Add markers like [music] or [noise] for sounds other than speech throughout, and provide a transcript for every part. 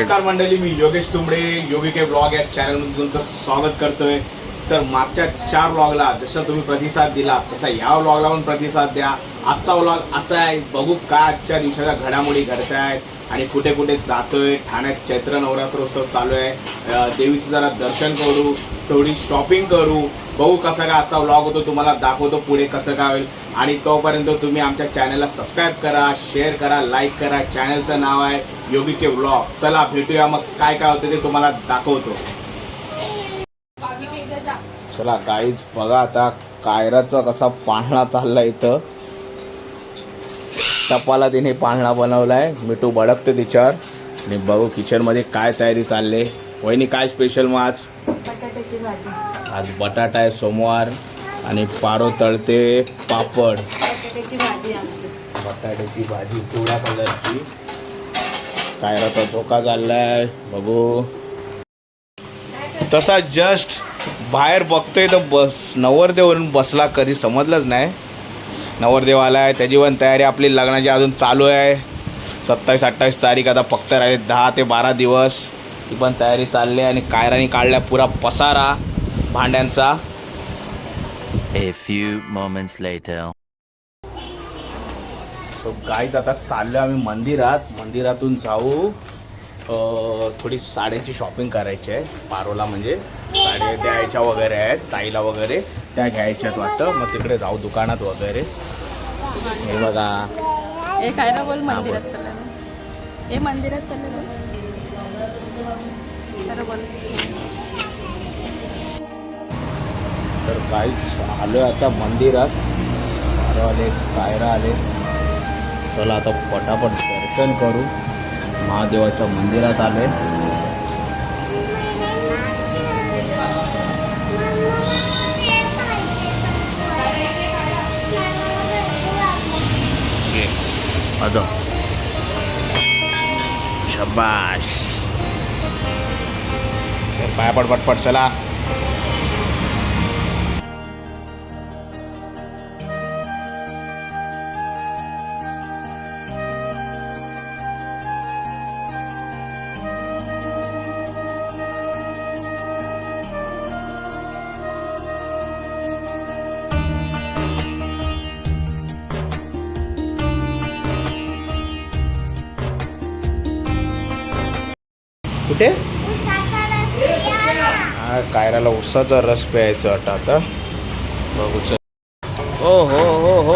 नमस्कार मंडळी मी योगेश तुंबडे योगी के ब्लॉग या चॅनलमध्ये तुमचं स्वागत करतोय. तर मागच्या चार ब्लॉगला जसं तुम्ही प्रतिसाद दिला तसा या ब्लॉगला पण प्रतिसाद द्या. आजचा ब्लॉग असा आहे बघू काय आजच्या दिवसाच्या घडामोडी घडत आहेत आणि कुठे कुठे जातोय. ठाण्यात चैत्र नवरात्रोत्सव चालू आहे. देवीचं जरा दर्शन करू थोडी शॉपिंग करू. बघू कसा का आजचा व्लॉग होतो तुम्हाला दाखवतो पुढे कसं काय होईल. आणि तोपर्यंत तुम्ही आमच्या चॅनलला सबस्क्राईब करा शेअर करा लाईक करा. चॅनलचं नाव आहे योगी के व्लॉग चला भेटूया मग काय काय होतं ते तुम्हाला दाखवतो. चला काहीच बघा आता कायराचा कसा पाळणा चालला इथं. टपाला तिने पाळणा बनवलाय. मिठू बडकते तिच्यावर. आणि बघू किचनमध्ये काय तयारी चालले वहिनी काय स्पेशल मग आज? बटाट्याची भाजी. आज बटाटा आहे सोमवार आणि पारो तळते पापड. बटाट्याची भाजी आमची. बटाट्याची भाजी पिवळ्या कलरची. कायराचा चोका चाललाय बघू. तसा जस्ट बाहेर बघतोय तर बस नवरदेवरून बसला कधी समजलंच नाही. नवरदेव आलाय त्याची पण तयारी आपली लग्नाची अजून चालू आहे. सत्तावीस अठ्ठावीस तारीख आता फक्त राहिले दहा ते बारा दिवस. ती पण तयारी चालली आहे आणि कायराने काढल्या पुरा पसारा. भांड्यांचा. A few moments later. So guys आता चाललो आम्ही मंदिरात. मंदिरातून जाऊ. अ, थोडी साड्याची शॉपिंग करायची आहे. पारोला म्हणजे. साड्या द्यायच्या वगैरे आहेत ताईला वगैरे. त्या घ्यायच्यात वाटतं. मग तिकडे जाऊ दुकानात वगैरे. हे बघा. हे काय ना बोल मंदिरात बोल. चाललं हे मंदिरात चाललं बोल खरं बोल. तर गाईज आलो आता मंदिरात. पारो आले कायरा आले. चला आता पटापट दर्शन करू. महादेवाच्या मंदिरात आले. अदो शबाश तर पट पटपट चला. ऊसाचा रस प्यायचा वाटतं आता. बघूच हो हो हो हो.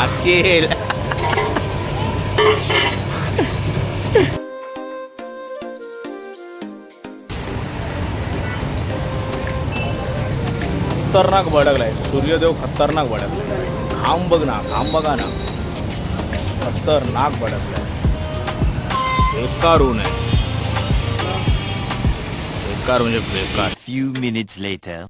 आकेल खतरनाक भडकलाय. सूर्यदेव खतरनाक भडकलाय. घाम बघ ना घाम बघा ना. खतरनाक भडकलाय. बेकार ऊन आहे बेकार म्हणजे बेकार. Few minutes later.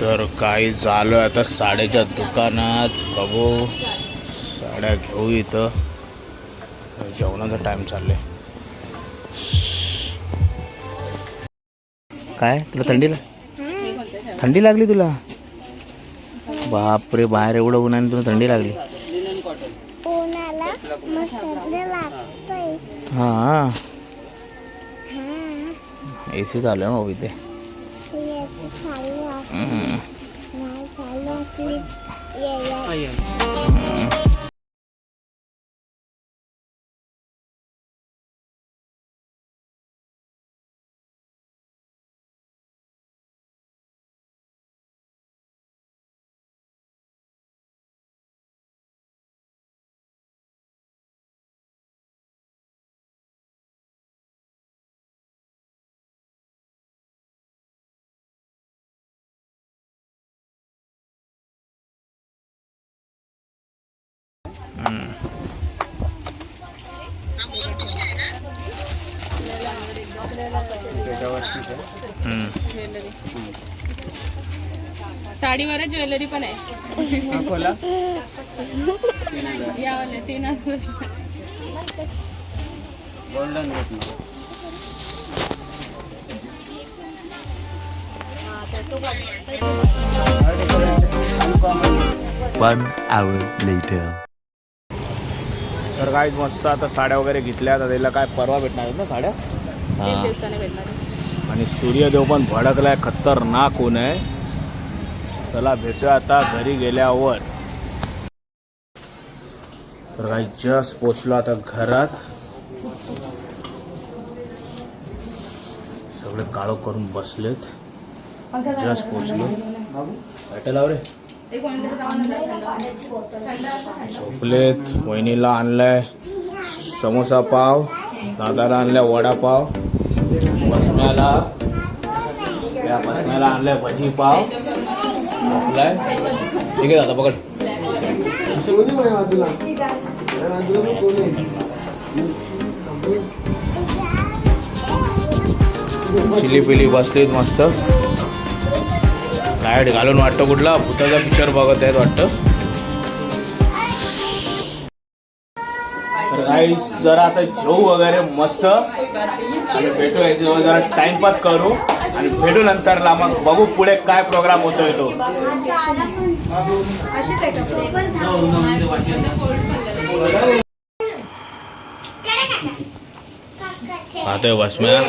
तर काही झालं आता साड्याच्या दुकानात? बघू. साड्या घेऊ इथं. जेवणाचा टाइम चाललंय. काय? तुला थंडी लाग थंडी लागली तुला? बापरे बाहेर एवढं ऊन आहे आणि तुला थंडी लागली. हां हा. ए सी चालू आहे मग इथे चालू हम्म. ज्वेलरी साडीवर ज्वेलरी पण आहे यावाले तीन हजार One hour later. तर काय मस्त आता साड्या वगैरे घेतल्या आता त्याला काय परवा भेटणार आहेत ना साड्या? तीन दिवसाने भेटणार आहे. आणि सूर्यदेव पण भडकलाय खतरनाक ऊन आहे. चला भेटूया आता घरी गेल्यावर. तर काही जस्ट पोचलो आता घरात. सगळे काळो करून बसलेत. जस्ट पोचलो. भेटायला रे. चॉकलेट झोपलेत वहिनीला आणलाय समोसा पाव दादाला आणलाय वडापाव बसम्याला या बसम्याला आणलाय भजी पाव. आणलाय ठीक आहे दादा पकड. चिली पिली बसलीत मस्त. लाइट घालून वाटतं कुठला? भूताचा पिक्चर बघत आहेत वाटतं. तर जरा आता जेऊ वगैरे मस्त. आणि भेटू याच्यावर जरा टाइमपास करू. आणि भेटू नंतरला मग बघू पुढे काय प्रोग्राम होतोय तो. आता बसम्या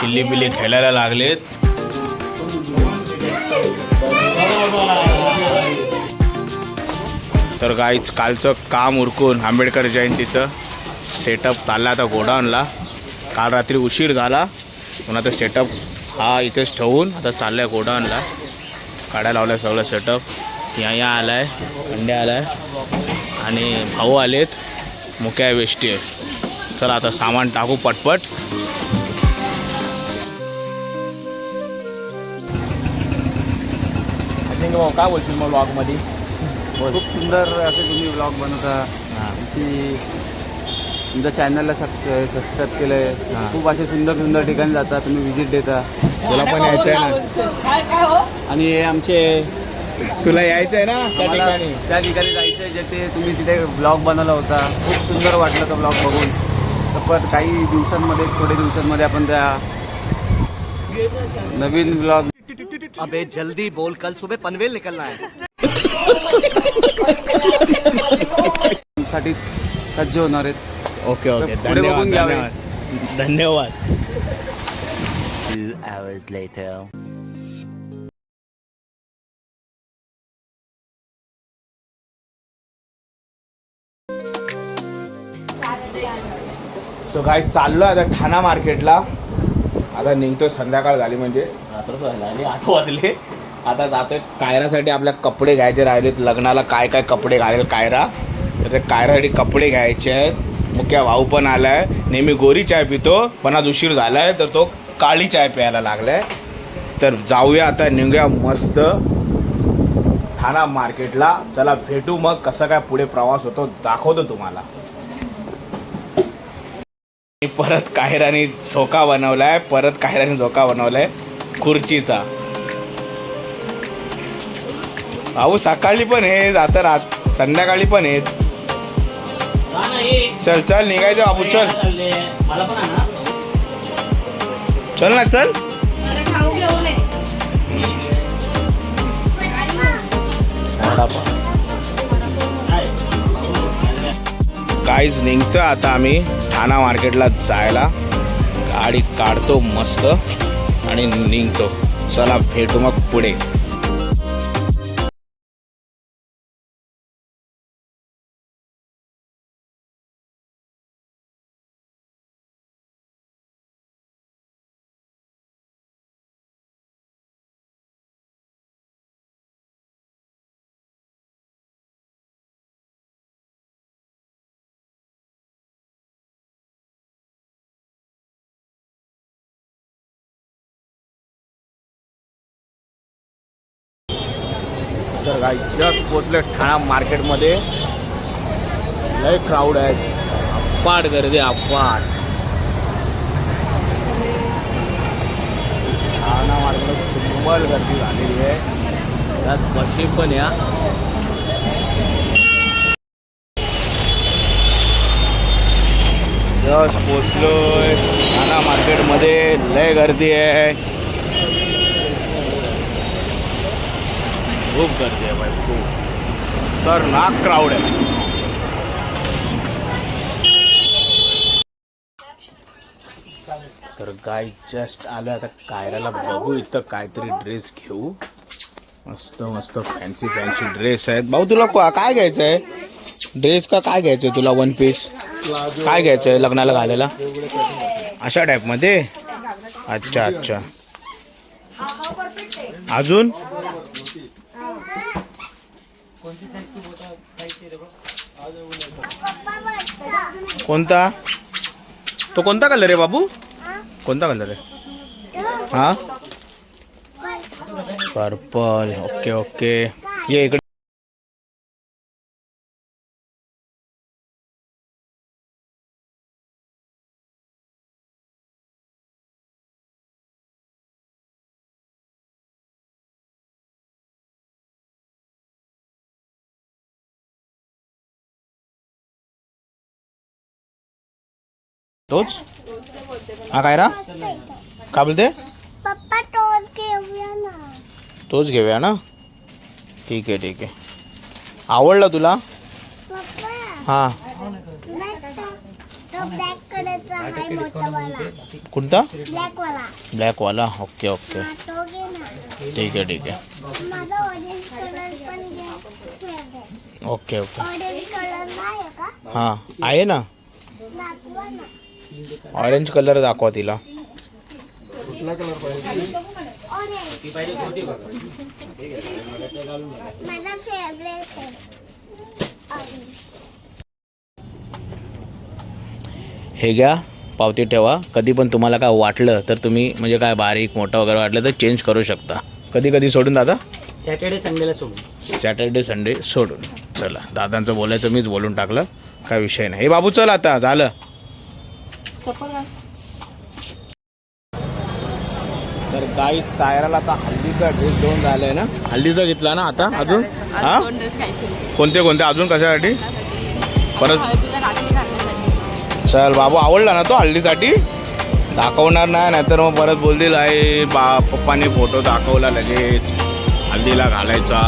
चिल्ली पिल्ली खेळायला लागलेत. तर गाईच कालचं काम उरकून आंबेडकर जयंतीचं सेटअप चालला आता गोडाऊनला. काल रात्री उशीर झाला. पण आता सेटअप हा इथेच ठेवून आता चाललं आहे गोडाऊनला. काढायला लावलं आहे सगळं सेटअप या या आला आहे अंड्या आला आहे आणि भाऊ आलेत. मुक्या वेष्टी आहे चला आता सामान टाकू पटपट. Oh, काय बोलशील मग लॉगमध्ये खूप सुंदर असे तुम्ही ब्लॉग बनवता. की तुमच्या चॅनलला सबस्क्राईब केलं हां. आहे खूप असे सुंदर सुंदर ठिकाणी जाता तुम्ही व्हिजिट देता. तुला पण यायचं आहे ना? आणि हे आमचे तुला यायचं आहे ना त्या ठिकाणी? त्या ठिकाणी जायचं आहे जेथे तुम्ही तिथे ब्लॉग बनवला होता. खूप सुंदर वाटलं तो ब्लॉग बघून. तर पण काही दिवसांमध्ये थोडे दिवसांमध्ये आपण त्या नवीन ब्लॉग अबे जल्दी बोल. कल सुबह पनवेल निकलना है। साठी सज्ज होणार आहेत. Okay okay. पुढे धन्यवाद बघून घ्यावे. धन्यवाद. धन्यवाद. Two hours later. सो काय चाललो आता ठाणा मार्केटला आता निघतोय संध्याकाळ झाली म्हणजे. रात्र झाली आठ वाजले. आता जातोय कायरासाठी आपल्या कपडे घ्यायचे राहिलेत. लग्नाला काय काय कपडे घालेल कायरा? तर ते कायरासाठी कपडे घ्यायचे आहेत. मुख्या भाऊ पण आलाय. नेहमी गोरी चाय पितो. पण आज उशीर आहे तर तो काळी चाय प्यायला लागलाय. तर जाऊया आता निघूया मस्त ठाणा मार्केटला. चला भेटू मग कसं काय पुढे प्रवास होतो दाखवतो तुम्हाला. परत कायराने झोका बनवलाय. परत कायराने झोका बनवलाय. खुर्चीचा. अहो सकाळी पण आहेत आता रात संध्याकाळी पण आहेत. चल चल निघायचं बाबू चल. चल ना चल. काहीच निघतं आता आम्ही ठाणा मार्केटला जायला. गाडी काढतो मस्त. आणि निघतो. चला भेटू मग पुढे. बघा जस्ट पोचले ठाणा मार्केटमध्ये. लय क्राऊड आहे. अफाट गर्दी अफाट. ठाणा मार्केट दुर्बल गर्दी झालेली आहे. त्यात बसे पण या. जस्ट पोचलोय ठाणा मार्केटमध्ये. लय गर्दी आहे. खूप गर्दी आहे बाई खूप. तर नाक क्राऊड आहे. तर गाय जस्ट आलं आता कायराला बघू इथं काहीतरी ड्रेस घेऊ. मस्त मस्त फॅन्सी फॅन्सी ड्रेस आहेत. भाऊ तुला काय घ्यायचं आहे ड्रेस का काय घ्यायचं आहे तुला वन पीस काय घ्यायचं आहे लग्नाला घालायला? अशा टाईपमध्ये अच्छा अच्छा. अजून? कोणता? तो कोणता कलर आहे बाबू? कोणता कलर आहे? हा? पर्पल ओके ओके ये इकडे तोच हा काय रा का बोलते पप्पा टोच घेऊया ना तोच घेऊया ना ठीक आहे ठीक आहे आवडला तुला हा कोणता ब्लॅक वाला ब्लॅक वाला ओके ओके ठीक आहे ठीक आहे ओके ओके हां आहे ना ऑरेंज कलर दाखवा तिला. माझा फेवरेट आहे. ऑरेंज हे घ्या पावती ठेवा. कधी पण तुम्हाला काय वाटलं तर तुम्ही म्हणजे काय बारीक मोठं वगैरे वाटलं तर चेंज करू शकता. कधी कधी सोडून दादा? सॅटर्डे संडेला सोडून. सॅटर्डे संडे सोडून. चला दादांचं बोलायचं मीच बोलून टाकलं. काय विषय नाही. हे बाबू चल आता झालं. तर गाईच कायराला आता हल्दीचा ड्रेस दोन झालाय ना? हल्दीचा घेतला ना आता अजून? हा? कोणते कोणते? अजून कशासाठी? परत चल बाबू आवडला ना तो हल्दीसाठी दाखवणार नाही नाहीतर मग परत बोलतील आहे बा पप्पाने फोटो दाखवला लगेच. हल्दीला घालायचा.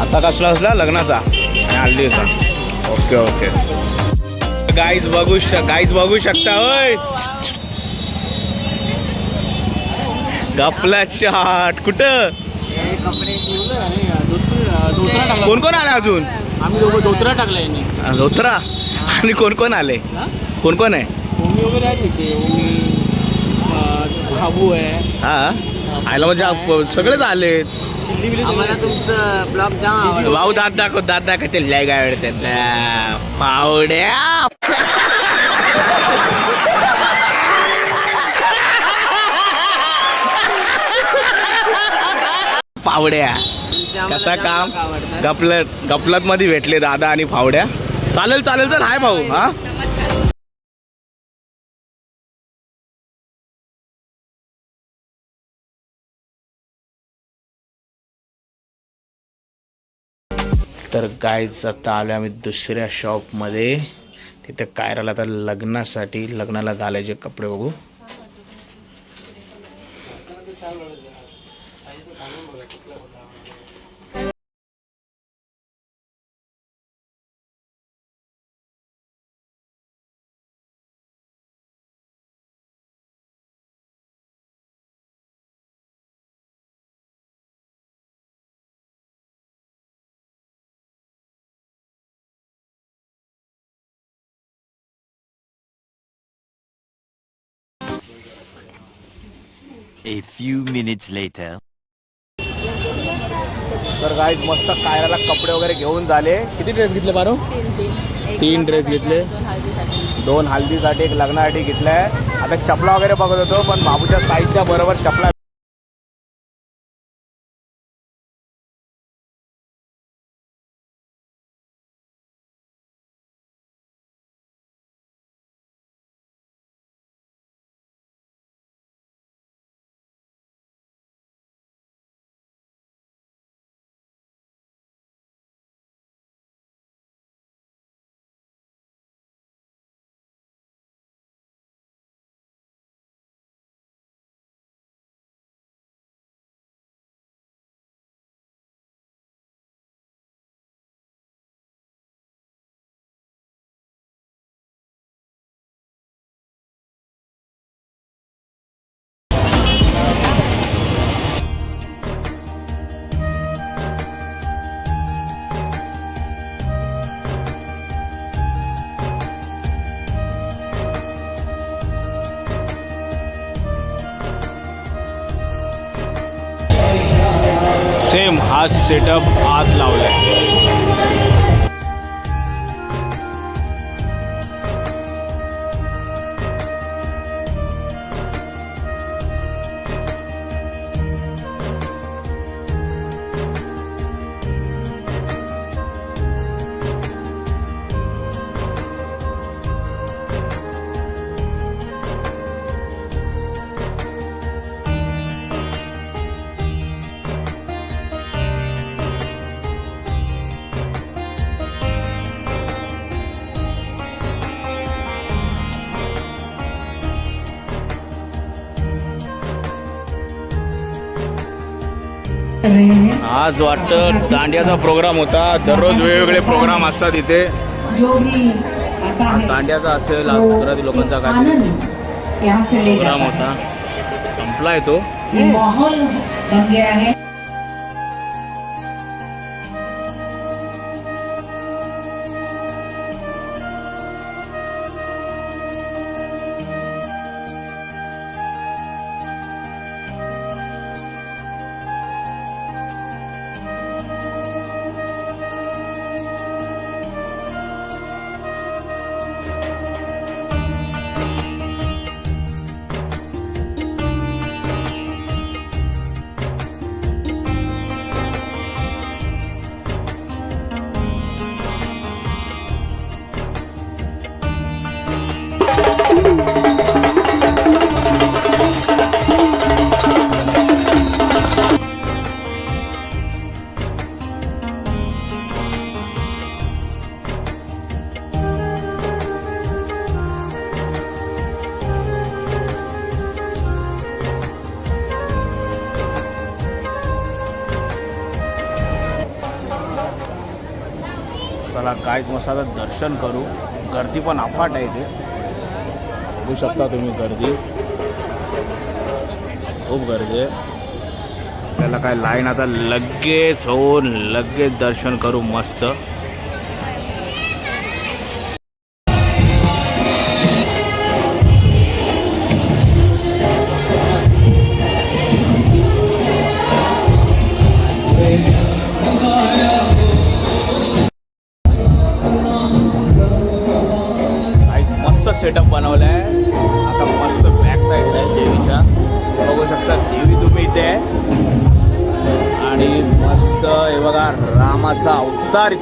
आता कसला असला? लग्नाचा आणि हल्दीचा ओके ओके. गाईज बघू श गाईज बघू शकता होय. गपला शॉट कुठं? कोण कोण आले अजून? आम्ही दोघं धोत्रा. टाकला यांनी धोत्रा आणि कोण कोण आले? कोण कोण आहे? ओमी वगैरे आहेत आहे हा? आयला म्हणजे सगळेच आले आम्हाला तुमचं ब्लॉग जाम आवडला. भाऊ दात दाखव दात दाखवतील लय काय आवडतात पावड्या पावड्या कसा काम? गपलत गपलत मध्ये भेटले दादा आणि फावड्या चालेल चालेल तर हाय भाऊ हा? तर गायच आता आलो आम्ही दुसऱ्या शॉपमध्ये तिथे कायराला आता लग्नासाठी लग्नाला घालायचे कपडे बघू. A few minutes later. तर गाईज मस्त कायराला कपडे वगैरे घेऊन झाले. किती ड्रेस घेतले बारो तीन ड्रेस घेतले. दोन हल्दीसाठी एक लग्नासाठी घेतलाय. आता चपला वगैरे बघत होतो पण बाबूच्या साईजच्या बरोबर चपला हा सेटअप आज लावला आहे आज वाटतं दांडियाचा प्रोग्राम होता. दररोज वेगवेगळे प्रोग्राम असतात इथे. दांडियाचा असेल गुजराती लोकांचा काय प्रोग्राम होता. संपलाय तो. है मसाला मस्त आता दर्शन करू. गर्दी पण अफाट आहे ते बघू शकता तुम्ही गर्दी. खूप गर्दी आहे. त्याला काय लाईन आता लगेच होऊन लगेच दर्शन करू मस्त.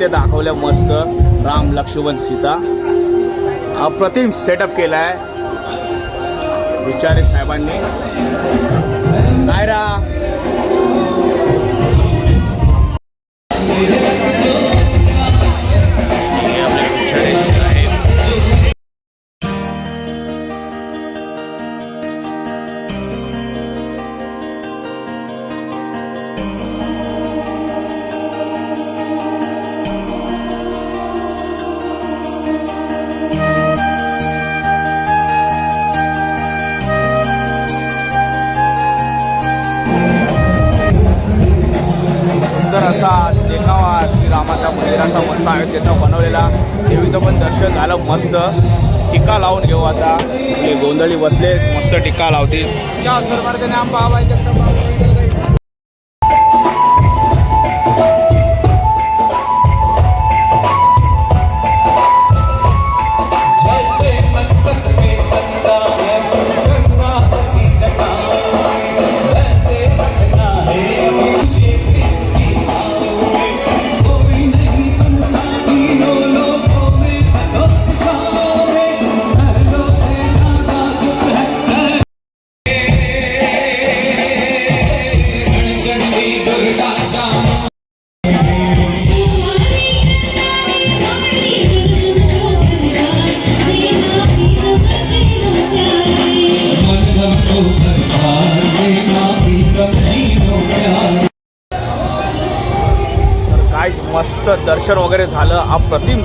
इथे दाखवलं मस्त. राम लक्ष्मण सीता. अप्रतिम सेटअप केला आहे विचारे साहेबांनी. काय रा झालं मस्त टीका लावून घेऊ आता. हे गोंधळी बसले मस्त टीका लावतील.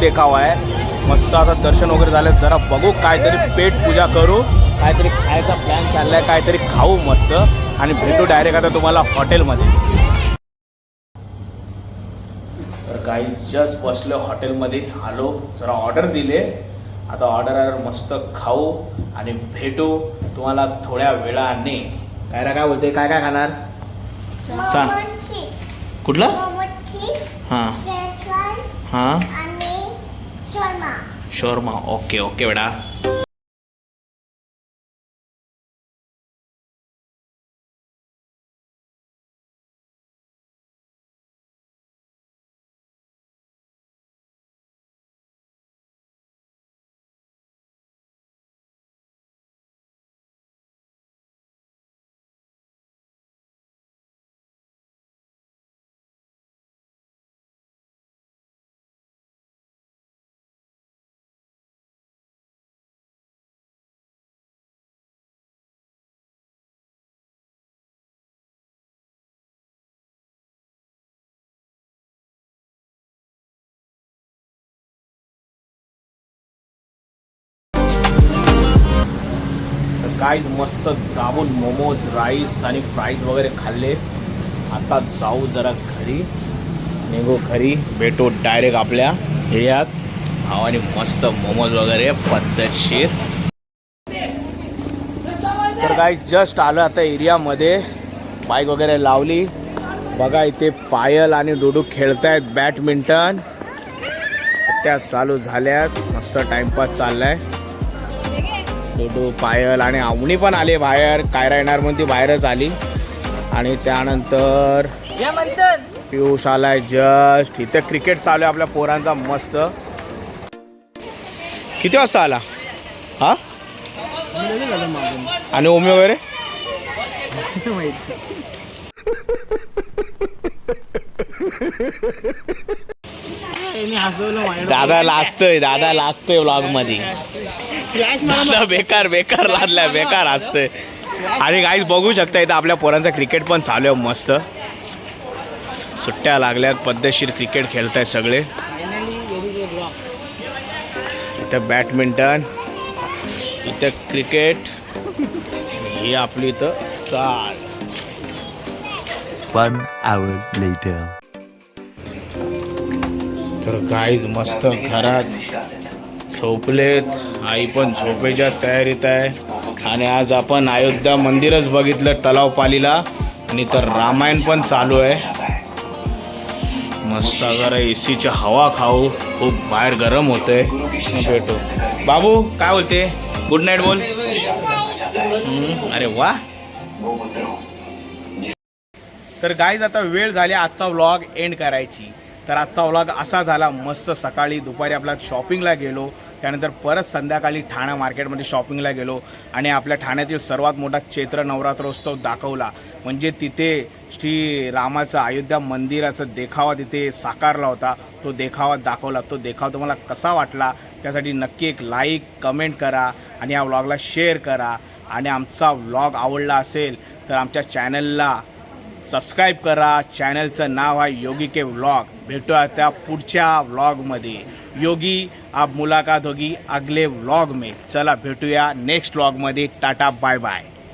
देखावा आहे. मस्त आता दर्शन वगैरे झालं. जरा बघू काहीतरी पेट पूजा करू. काहीतरी खायचा प्लॅन चाललाय. काहीतरी खाऊ मस्त. आणि भेटू डायरेक्ट आता तुम्हाला हॉटेलमध्ये तर काही जस्ट बसलो हॉटेलमध्ये आलो. जरा ऑर्डर दिले. आता ऑर्डर मस्त खाऊ आणि भेटू. तुम्हाला थोड्या वेळाने. काय रा काय बोलते काय काय खाणार? सांग. कुठला? हां. हां. आणि शर्मा शोरमा ओके काय मस्त दाबून मोमोज राईस आणि फ्राईज वगैरे खाल्ले. आता जाऊ जरा घरी. निघू घरी. भेटू डायरेक्ट आपल्या एरियात. आणि मस्त मोमोज वगैरे पद्धतशीर. तर काय जस्ट आलं आता एरियामध्ये. बाईक वगैरे लावली. बघा इथे पायल आणि डुडू खेळतायत बॅडमिंटन त्या चालू झाल्यात. मस्त टाइमपास चाललाय. डुडू पायल आणि आवणी पण आली बाहेर कायरा येणार म्हणून ती बाहेरच आली आणि त्यानंतर पियुष आलाय जस्ट इथे क्रिकेट चालू आहे आपल्या पोरांचा मस्त. किती वाजता आला? हा? आणि ओमी वगैरे? [laughs] दादा लाजतोय दादा लाजतोय व्लॉगमध्ये. दादा बेकार बेकार लादलाय बेकार असतंय आणि काहीच बघू शकता इथं आपल्या पोरांचं क्रिकेट पण चालू आहे मस्त. सुट्ट्या लागल्यात पद्धतशीर क्रिकेट खेळत आहेत सगळे. इथं बॅडमिंटन इथं क्रिकेट ही आपली इथं चाल. One hour later. तर काहीच मस्त घरात झोपलेत. आई पण झोपेच्या तयारीत आहे. आणि आज आपण अयोध्या मंदिरच बघितलं तलाव पालीला. आणि तर रामायण पण चालू आहे. मस्त जरा ए सीची हवा खाऊ. खूप बाहेर गरम होते मग भेटू. बाबू काय बोलते? गुड नाईट बोल. अरे वा. तर गाईज आता वेळ झाली आजचा व्लॉग एंड करायची. तर आजचा व्लॉग असा झाला मस्त सकाळी दुपारी आपला शॉपिंगला गेलो त्यानंतर परत संध्याकाळी ठाणा मार्केटमध्ये शॉपिंगला गेलो आणि आपल्या ठाण्यातील सर्वात मोठा चैत्र नवरात्रोत्सव दाखवला. म्हणजे तिथे श्री रामाचं अयोध्या मंदिराचा देखावा तिथे साकारला होता. तो देखावा दाखवला. तो देखावा तुम्हाला कसा वाटला? त्यासाठी नक्की एक लाईक कमेंट करा आणि या व्लॉगला शेअर करा. आणि आमचा व्लॉग आवडला असेल तर आमच्या चॅनलला सबस्क्राईब करा. चॅनलचं नाव आहे योगी के व्लॉग भेटूया त्या पुढच्या व्लॉगमध्ये. योगी आप मुलाकात होगी अगले व्लॉग में. चला भेटूया नेक्स्ट व्लॉगमध्ये टाटा बाय बाय